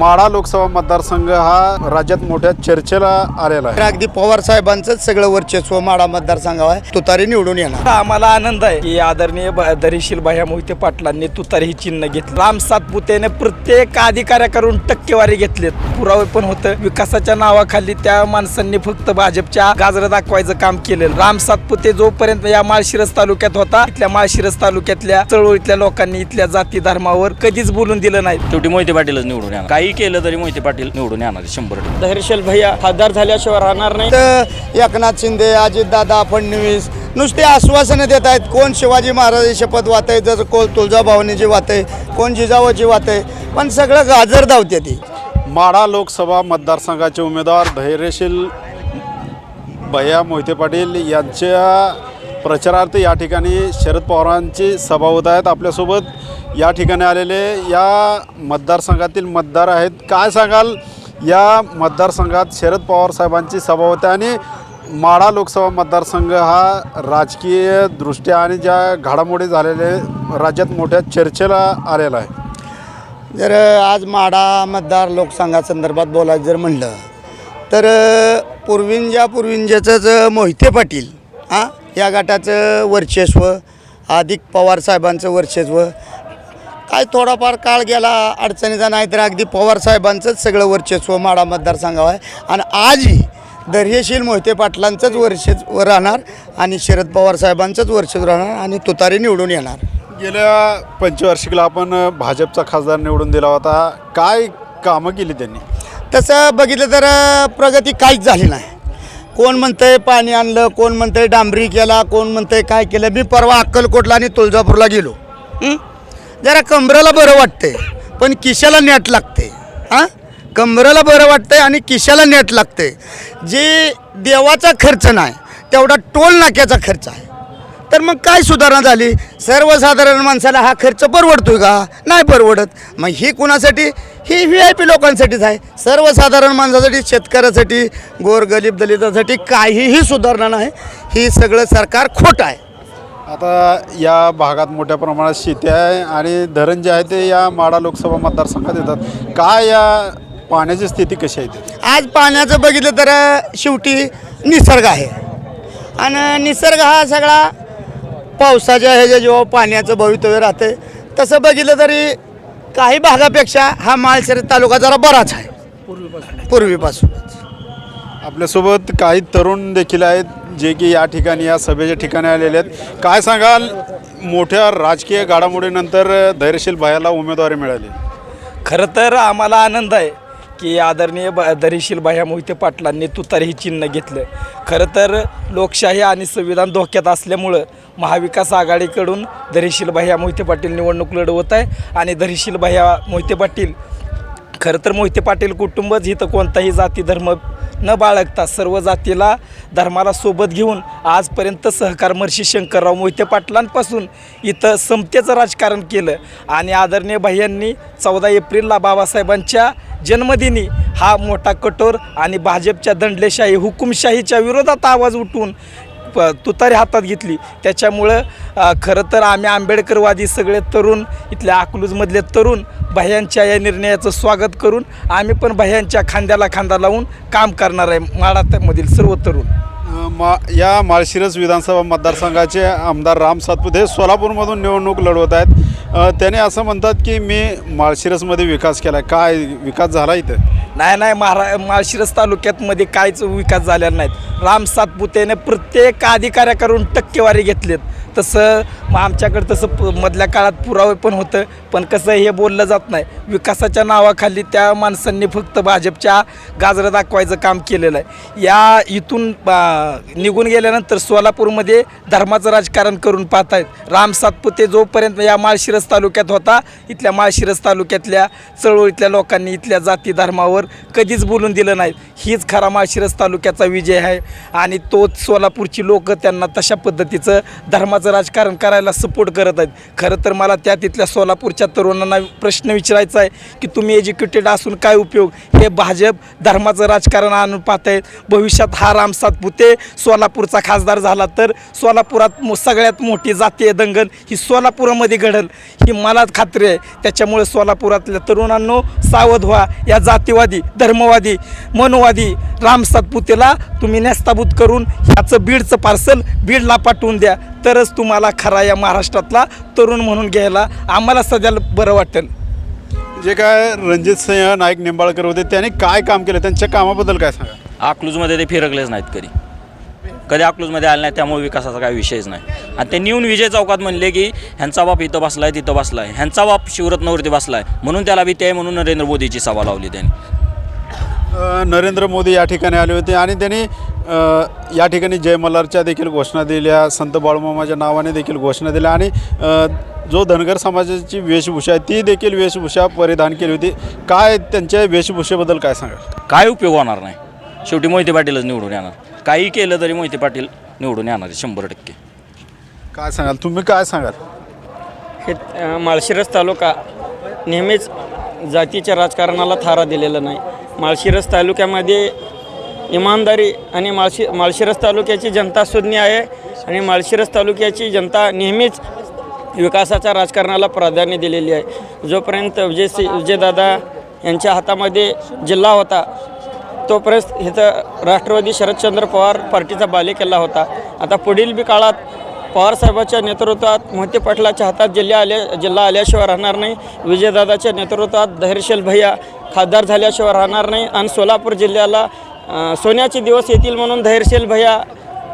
माढा लोकसभा मतदारसंघ हा राज्यात मोठ्या चर्चेला आलेला आहे. अगदी पवार साहेबांचंच सगळं वर्चस्व माडा मतदारसंघावर आहे. तुतारी निवडून येणार. आम्हाला आनंद आहे की आदरणीय दरीशील भाया मोहिते पाटलांनी तुतारी ही चिन्ह घेतलं. राम सातपुतेने प्रत्येक अधिकाऱ्याकडून टक्केवारी घेतलेत. पुरावे पण होतं. विकासाच्या नावाखाली त्या माणसांनी फक्त भाजपच्या गाजरं दाखवायचं काम केलेलं. राम सातपुते जोपर्यंत या माळशिरस तालुक्यात होता इथल्या माळशिरस तालुक्यातल्या चळवळीतल्या लोकांनी इथल्या जाती धर्मावर कधीच बोलून दिलं नाही. शेवटी मोहिते पाटीलच निवडून येणार. काही केलं तरी मोहिते पाटील निवडून येणार शंभर टक्के. धैर्यशील भैया खासदार झाल्याशिवाय राहणार नाही. तर एकनाथ शिंदे अजितदादा फडणवीस नुसते आश्वासनं देत आहेत कोण शिवाजी महाराज शपथ वात आहे जर कोण तुळजाभवानीची वात आहे कोण जिजावाची वात आहे पण सगळं गाजर धावते ती. माढा लोकसभा मतदारसंघाचे उमेदवार धैर्यशील भैया मोहिते पाटील यांच्या प्रचारार्थ या ठिकाणी शरद पवारांची सभा होत आहेत आपल्यासोबत. या ठिकाणी आलेले या मतदारसंघातील मतदार आहेत. काय सांगाल? या मतदारसंघात शरद पवार साहेबांची सभा होते आणि माढा लोकसभा मतदारसंघ हा राजकीय दृष्ट्या आणि ज्या घडामोडी झालेले राज्यात मोठ्या चर्चेला आलेला आहे. जर आज माडा मतदार लोकसंघासंदर्भात बोलायचं जर म्हणलं तर पूर्वींच्या पूर्वींच्याचंच मोहिते पाटील हां या गटाचं वर्चस्व अधिक पवार साहेबांचं वर्चस्व. काय थोडाफार काळ गेला अडचणीचा नाही तर अगदी पवार साहेबांचंच सगळं वर्चस्व माडा मतदारसंघावर आहे. आणि आजही धैर्यशील मोहिते पाटलांचंच वर्चस्व राहणार आणि शरद पवार साहेबांचंच वर्चस्व राहणार आणि तुतारी निवडून येणार. गेल्या पंचवार्षिकला आपण भाजपचा खासदार निवडून दिला होता. काय कामं केली त्यांनी? तसं बघितलं तर प्रगती काहीच झाली नाही. कोण म्हणतंय पाणी आणलं कोण म्हणतंय डांबरी केला कोण म्हणतंय काय केलं मी परवा अक्कलकोटला आणि तुळजापूरला गेलो. हं? जरा कमरेला बरं वाटतंय पण किशाला नेट लागते हां? कमरेला बरं वाटतंय आणि किशाला नेट लागते जे देवाचा खर्च नाही तेवढा टोल नाक्याचा खर्च आहे. तर मग काय सुधारणा झाली? सर्वसाधारण माणसाला हा खर्च परवडतोय का? नाही परवडत. मग ही कुणासाठी? ही व्ही आय पी लोकांसाठीच आहे. सर्वसाधारण माणसासाठी शेतकऱ्यासाठी गोरगरीब दलितासाठी काहीही सुधारणा नाही. ही सगळं सरकार खोटं आहे. आता या भागात मोठ्या प्रमाणात शेती आहे आणि धरण जे आहे ते या माडा लोकसभा मतदारसंघात येतात. काय या पाण्याची स्थिती कशी आहे आज पाण्याचं बघितलं तर शेवटी निसर्ग आहे. आणि निसर्ग हा सगळा पावसाच्या ह्याच्या जेव्हा पाण्याचं भवितव्य राहते तसं बघितलं तरी काही भागापेक्षा हा माळशिरस तालुका जरा बराच आहे. पूर्वीपासूनच आपल्यासोबत काही तरुण देखील आहेत जे की या ठिकाणी या सभेच्या ठिकाणी आलेले आहेत. काय सांगाल मोठ्या राजकीय घडामोडीनंतर धैर्यशील भायाला उमेदवारी मिळाली. खरं तर आम्हाला आनंद आहे. की आदरणीय ब दरीशील भाया मोहिते पाटलांनी तुतारी ही चिन्ह घेतलं. खरं तर लोकशाही आणि संविधान धोक्यात असल्यामुळं महाविकास आघाडीकडून धरीशील भैया मोहिते पाटील निवडणूक लढवत आहे आणि धरीशील भैया मोहिते पाटील खरं तर मोहिते पाटील कुटुंबच इथं कोणताही जाती धर्म न बाळगता सर्व जातीला धर्माला सोबत घेऊन आजपर्यंत सहकार महर्षी शंकरराव मोहिते पाटलांपासून इथं समतेचं राजकारण केलं. आणि आदरणीय भाईयांनी चौदा एप्रिलला बाबासाहेबांच्या जन्मदिनी हा मोठा कठोर आणि भाजपच्या दंडलेशाही हुकुमशाहीच्या विरोधात आवाज उठून प तुतारी हातात घेतली. त्याच्यामुळं खरं तर आम्ही आंबेडकरवादी सगळे तरुण इथल्या अकलूजमधले तरुण भयांच्या या निर्णयाचं स्वागत करून आम्ही पण भयांच्या खांद्याला खांदा लावून काम करणार आहे माडामधील सर्व तरुण. मा या माळशिरस विधानसभा मतदारसंघाचे आमदार राम सातपुते हे सोलापूरमधून निवडणूक लढवत आहेत. त्याने असं म्हणतात की मी माळशिरसमध्ये विकास केला काय विकास झाला इथं? नाही नाही महारा माळशिरस तालुक्यातमध्ये काहीच विकास झालेला नाहीत. राम सातपुतेने प्रत्येक अधिकाऱ्याकडून टक्केवारी घेतलीत. तसं मग आमच्याकडं तसं प- मधल्या काळात पुरावे पण होतं पण कसं हे बोललं जात नाही. विकासाच्या नावाखाली त्या माणसांनी फक्त भाजपच्या गाजरं दाखवायचं काम केलेलं आहे. या इथून निघून गेल्यानंतर सोलापूरमध्ये धर्माचं राजकारण करून पाहत आहेत राम सातपुते जोपर्यंत या माळशिरस तालुक्यात होता इथल्या माळशिरस तालुक्यातल्या चळवळीतल्या लोकांनी इथल्या जाती धर्मावर कधीच बोलून दिलं नाही. हीच खरा माळशिरस तालुक्याचा विजय आहे. आणि तोच सोलापूरची लोक त्यांना तशा पद्धतीचं धर्माचं राजकारण करायला सपोर्ट करत आहेत. खरं तर मला त्या तिथल्या सोलापूरच्या तरुणांना प्रश्न विचारायचा आहे की तुम्ही एज्युकेटेड असून काय उपयोग? हे भाजप धर्माचं राजकारण आणून पाहत आहेत भविष्यात हा रामसात सातपुते सोलापूरचा खासदार झाला तर सोलापुरात मो सगळ्यात मोठी जातीय दंगल ही सोलापुरामध्ये घडल. ही मला खात्री आहे. त्याच्यामुळे सोलापुरातल्या तरुणांनो सावध व्हा. या जातीवादी धर्मवादी मनोवादी रामसात पुतेला तुम्ही नेस्ताभूत करून ह्याचं बीडचं पार्सल बीडला पाठवून द्या. तरच तुम्हाला खरा या महाराष्ट्रातला तरुण म्हणून घ्यायला आम्हाला सध्या बरं वाटेल. जे काय रणजित सिंह नाईक निंबाळकर होते त्यांनी काय काम केलं? त्यांच्या कामाबद्दल काय सांगा? अकलूजमध्ये ते फिरकलेच नाहीत कधी. कधी अकलूजमध्ये आले नाही त्यामुळे विकासाचा काही विषयच नाही. आणि त्यांनी येऊन विजय चौकात म्हणले की ह्यांचा बाप इथं बसलाय तिथं बसलाय. ह्यांचा बाप शिवरत्नावरती बसलाय. म्हणून त्याला बी ते म्हणून नरेंद्र मोदीची सभा लावली त्यांनी. नरेंद्र मोदी या ठिकाणी आले होते आणि त्यांनी या ठिकाणी जय मल्हारच्या देखील घोषणा दिल्या संत बाळूमामाच्या नावाने देखील घोषणा दिल्या आणि जो धनगर समाजाची वेशभूषा आहे ती देखील वेशभूषा परिधान केली होती. काय त्यांच्या वेशभूषेबद्दल काय सांगाल? काय उपयोग होणार नाही. शेवटी मोहिते पाटीलच निवडून येणार. काही केलं तरी मोहिते पाटील निवडून येणार शंभर टक्के. काय सांगाल? तुम्ही काय सांगाल? हे माळशिरस तालुका नेहमीच जातीच्या राजकारणाला थारा दिलेला नाही. माळशिरस तालुक्यामध्ये इमानदारी आणि माळशी माळशिरस तालुक्याची जनता सुज्ञ आहे आणि माळशिरस तालुक्याची जनता नेहमीच विकासाच्या राजकारणाला प्राधान्य दिलेली आहे. जोपर्यंत विजय सि विजयदादा यांच्या हातामध्ये जिल्हा होता तोपर्यंत इथं राष्ट्रवादी शरदचंद्र पवार पार्टीचा बालेकिल्ला होता. आता पुढील बी काळात पवारसाहेबाच्या नेतृत्वात मोहिते पाटलाच्या हातात जिल्हा आल्या जिल्हा आल्याशिवाय राहणार नाही. विजयदादाच्या नेतृत्वात धैर्यशील भैया खासदार झाल्याशिवाय राहणार नाही. आणि सोलापूर जिल्ह्याला सोन्याचे दिवस येतील म्हणून धैर्यशील भैया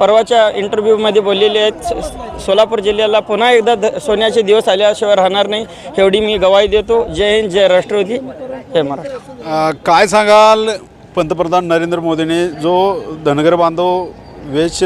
परवाच्या इंटरव्ह्यूमध्ये बोललेले आहेत. सोलापूर जिल्ह्याला पुन्हा एकदा ध सोन्याचे दिवस आल्याशिवाय राहणार नाही. एवढी मी गवाही देतो. जय हिंद जय राष्ट्रवादी. जय महाराष्ट्र. काय सांगाल पंतप्रधान नरेंद्र मोदीने? जो धनगर बांधव वेश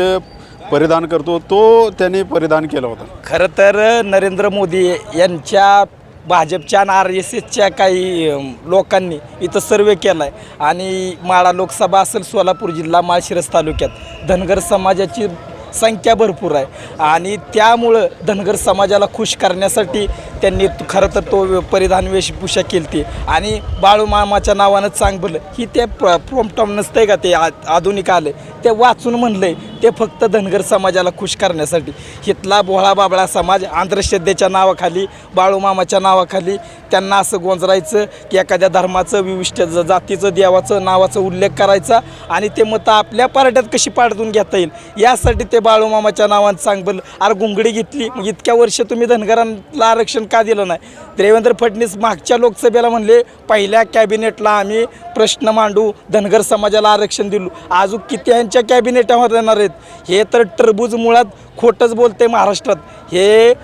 परिधान करतो तो त्यांनी परिधान केला होता. खरं तर नरेंद्र मोदी यांच्या भाजपच्या आणि आर एस एसच्या काही अम, लोकांनी इथं सर्वे केला आहे आणि माळा लोकसभा असेल सोलापूर जिल्हा माळशिरस तालुक्यात. धनगर समाजाची संख्या भरपूर आहे. आणि त्यामुळं धनगर समाजाला खुश करण्यासाठी त्यांनी खरं तर तो परिधान वेशभूषा केली ती आणि बाळूमामाच्या नावानं चांगलं ही ते प्र प्रॉम्प्टॉम नसतंय का ते आ आधुनिक आलं ते वाचून म्हणलंय ते फक्त धनगर समाजाला खुश करण्यासाठी. इथला भोळा बाबळा समाज अंधश्रद्धेच्या नावाखाली बाळूमामाच्या नावाखाली त्यांना असं गोंजरायचं की एखाद्या धर्माचं विविष्ट ज- जातीचं देवाचं नावाचा उल्लेख करायचा आणि ते मतं आपल्या पार्ट्यात कशी पाडून घेता येईल? यासाठी ते बाळूमामाच्या नावानं चांगलं अरे गुंगडी घेतली. मग इतक्या वर्ष तुम्ही धनगरांना आरक्षण का दिलं नाही? देवेंद्र फडणवीस मागच्या लोकसभेला म्हणले पहिल्या कॅबिनेटला आम्ही प्रश्न मांडू धनगर समाजाला आरक्षण दिलो. अजून किती यांच्या कॅबिनेटावर येणार आहेत? हे तर टरबूज मुळात खोटंच बोलते महाराष्ट्रात. हे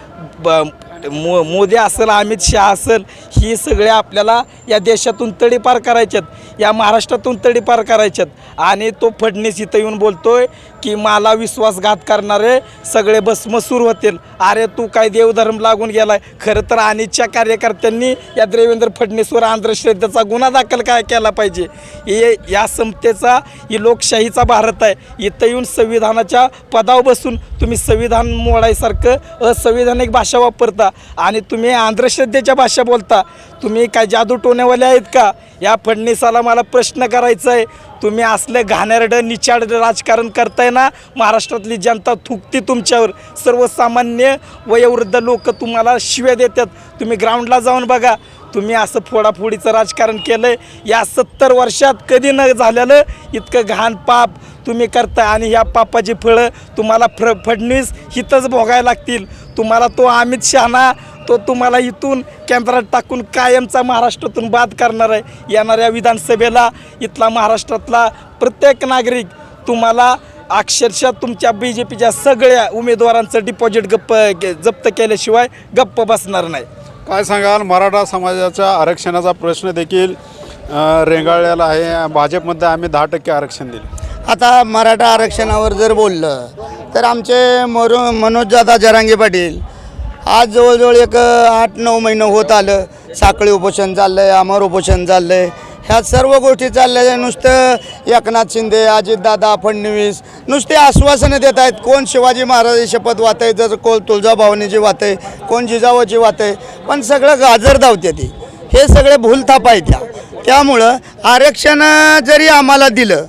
ब मो मोदी असेल अमित शहा असेल ही सगळे आपल्याला या देशातून तडीपार करायच्यात या महाराष्ट्रातून तडीपार करायच्यात आणि तो फडणीस इथं येऊन बोलतोय की मला विश्वासघात करणारे सगळे भस्म सुरू होतील. अरे तू काय देवधर्म लागून गेलाय. खरं तर अनिच्छा कार्यकर्त्यांनी या देवेंद्र फडणीसवर अंधश्रद्धेचा गुन्हा दाखल काय केला पाहिजे? हे या समतेचा ही लोकशाहीचा भारत आहे. इथं येऊन संविधानाच्या पदावर बसून तुम्ही संविधान मोडायसारखं असंविधानिक भाषा वापरता. आणि तुम्ही अंधश्रद्धेच्या भाषा बोलता. तुम्ही काय जादू टोण्यावाले आहेत का? या फडणवीसाला मला प्रश्न करायचा आहे तुम्ही असलं घाणेरडं निचाड राजकारण करताय ना महाराष्ट्रातली जनता थुकती तुमच्यावर. सर्वसामान्य वयोवृद्ध लोक तुम्हाला शिव्या देतात. तुम्ही ग्राउंडला जाऊन बघा. तुम्ही असं फोडाफोडीचं राजकारण केलं आहे या सत्तर वर्षात कधी न झालेलं इतकं घाण पाप तुम्ही करता आणि ह्या पापाची फळं तुम्हाला फ फडणवीस हितच भोगायला लागतील. तुम्हाला तो अमित शहाना तो तुम्हाला इथून केंद्रात टाकून कायमचा महाराष्ट्रातून बाद करणार आहे. येणाऱ्या विधानसभेला इथला महाराष्ट्रातला प्रत्येक नागरिक तुम्हाला अक्षरशः तुमच्या बी जे पीच्या सगळ्या उमेदवारांचं डिपॉझिट गप्प जप्त केल्याशिवाय गप्प बसणार नाही. काय सांगाल? मराठा समाजाच्या आरक्षणाचा प्रश्न देखील रेंगाळलेला आहे. भाजपमध्ये आम्ही दहा टक्के आरक्षण दिले. आता मराठा आरक्षणावर जर बोललं तर आमचे मरो मनोजदादा जरांगे पाटील आज जवळजवळ एक आठ नऊ महिनं होत आलं. साखळी उपोषण चाललं आहे अमर उपोषण चाललं आहे ह्या सर्व गोष्टी चालल्या नुसतं एकनाथ शिंदे अजितदादा फडणवीस नुसते आश्वासनं देत आहेत कोण शिवाजी महाराजाची शपथ वात आहे जर कोण तुळजाभवानीची वात आहे कोण जिजावाची वात आहे पण सगळं गाजर धावते ती. हे सगळे भूलथाप आहे त्या त्यामुळं आरक्षण जरी आम्हाला दिलं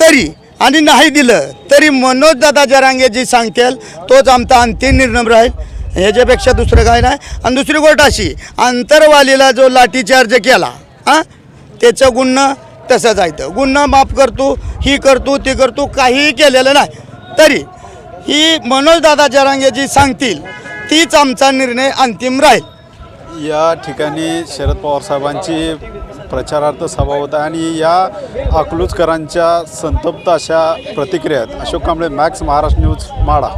तरी आणि नाही दिलं तरी मनोजदादा जरांगे जी सांगतील तोच आमचा अंतिम निर्णय राहील. ह्याच्यापेक्षा दुसरं काय नाही. आणि दुसरी गोष्ट अशी आंतरवालीला जो लाठीचार्ज केला हां त्याचं गुन्हा तसं जायचं गुन्हा माफ करतो ही करतो ती करतो काहीही केलेलं नाही. तरी ही मनोजदादा जरांगे जी सांगतील तीच आमचा निर्णय अंतिम राहील. या ठिकाणी शरद पवार साहेबांची प्रचारार्थ सभा होत आहे आणि या अकलूजकरांच्या संतप्त अशा प्रतिक्रिया आहेत. अशोक कांबळे मॅक्स महाराष्ट्र न्यूज माडा